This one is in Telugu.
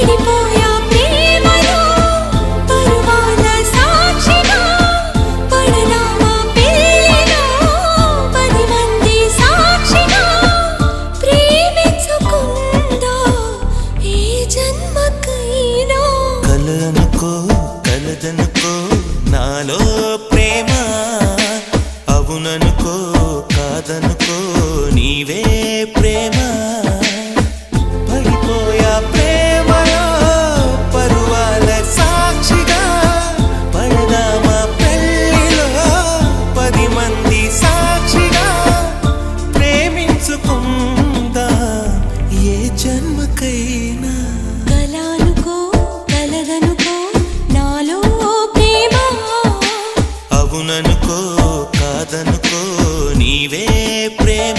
పడిపోయా నాలో ప్రేమ. అవుననుకో కాదనుకో నీవే ప్రేమ. జన్మకైనా. కలానుకో కలదనుకో నాలో ప్రేమ. అవుననుకో కాదనుకో నీవే ప్రేమ.